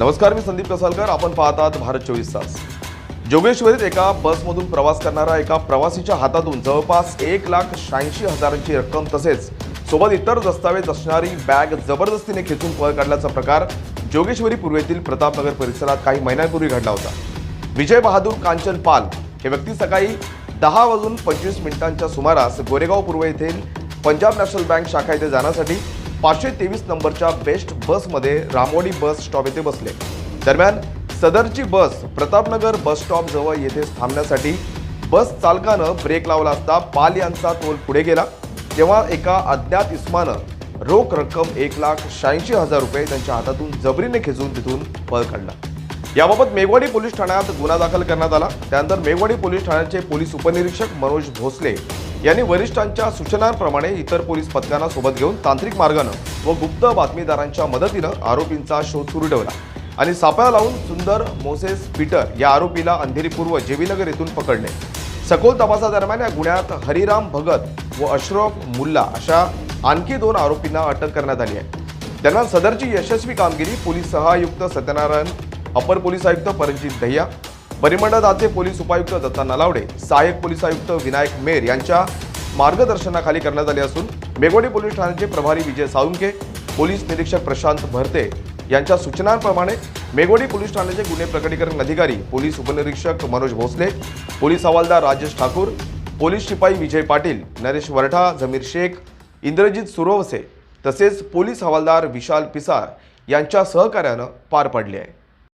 नमस्कार मी संदीप कसालकर आपण पाहतात भारत चोवीस तास. जोगेश्वरीत एका बसमधून प्रवास करणारा एका प्रवासीच्या हातातून जवळपास एक लाख शहाऐंशी हजारांची रक्कम तसेच सोबत इतर दस्तावेज असणारी बॅग जबरदस्तीने खेचून पळ काढल्याचा प्रकार जोगेश्वरी पूर्वेतील प्रतापनगर परिसरात काही महिन्यांपूर्वी घडला होता. विजय बहादूर कांचन पाल हे व्यक्ती सकाळी दहा वाजून पंचवीस मिनिटांच्या सुमारास गोरेगाव पूर्व येथील पंजाब नॅशनल बँक शाखा येथे जाण्यासाठी पाचशे तेवीस नंबरच्या बेस्ट बसमध्ये रामवाडी बस स्टॉप येथे बसले. दरम्यान सदरची बस प्रतापनगर बस स्टॉप जवळ येथे थांबण्यासाठी बस चालकानं ब्रेक लावला असता पाल यांचा तोल पुढे गेला. तेव्हा एका अज्ञात इस्मानं रोख रक्कम एक लाख शहाऐंशी हजार रुपये त्यांच्या हातातून जबरीने खेचून तिथून पळ काढला. याबाबत मेघवाडी पोलीस ठाण्यात गुन्हा दाखल करण्यात आला. त्यानंतर मेघवाडी पोलीस ठाण्याचे पोलीस उपनिरीक्षक मनोज भोसले यांनी वरिष्ठांच्या सूचनांप्रमाणे इतर पोलीस पथकांना सोबत घेऊन तांत्रिक मार्गानं व गुप्त बातमीदारांच्या मदतीनं आरोपींचा शोध सुरू ठेवला आणि सापळा लावून सुंदर मोसेस पीटर या आरोपीला अंधेरी पूर्व जेवीनगर येथून पकडले. सखोल तपासादरम्यान या गुन्ह्यात हरिराम भगत व अशरफ मुल्ला अशा आणखी दोन आरोपींना अटक करण्यात आली आहे. त्यांना सदरची यशस्वी कामगिरी पोलीस सहायुक्त सत्यनारायण अपर पोलीस आयुक्त परमजित दहिया परिमंडळ दाते पोलीस उपायुक्त दत्ता नलावडे सहाय्यक पोलीस आयुक्त विनायक मेर यांच्या मार्गदर्शनाखाली करण्यात आले असून मेघवाडी पोलीस ठाण्याचे प्रभारी विजय साळुंके पोलीस निरीक्षक प्रशांत भरते यांच्या सूचनांप्रमाणे मेघवाडी पोलीस ठाण्याचे गुन्हे प्रकटीकरण अधिकारी पोलीस उपनिरीक्षक मनोज भोसले पोलीस हवालदार राजेश ठाकूर पोलीस शिपाई विजय पाटील नरेश वरठा जमीर शेख इंद्रजित सुरोवसे तसेच पोलीस हवालदार विशाल पिसार यांच्या सहकार्यानं पार पडले आहे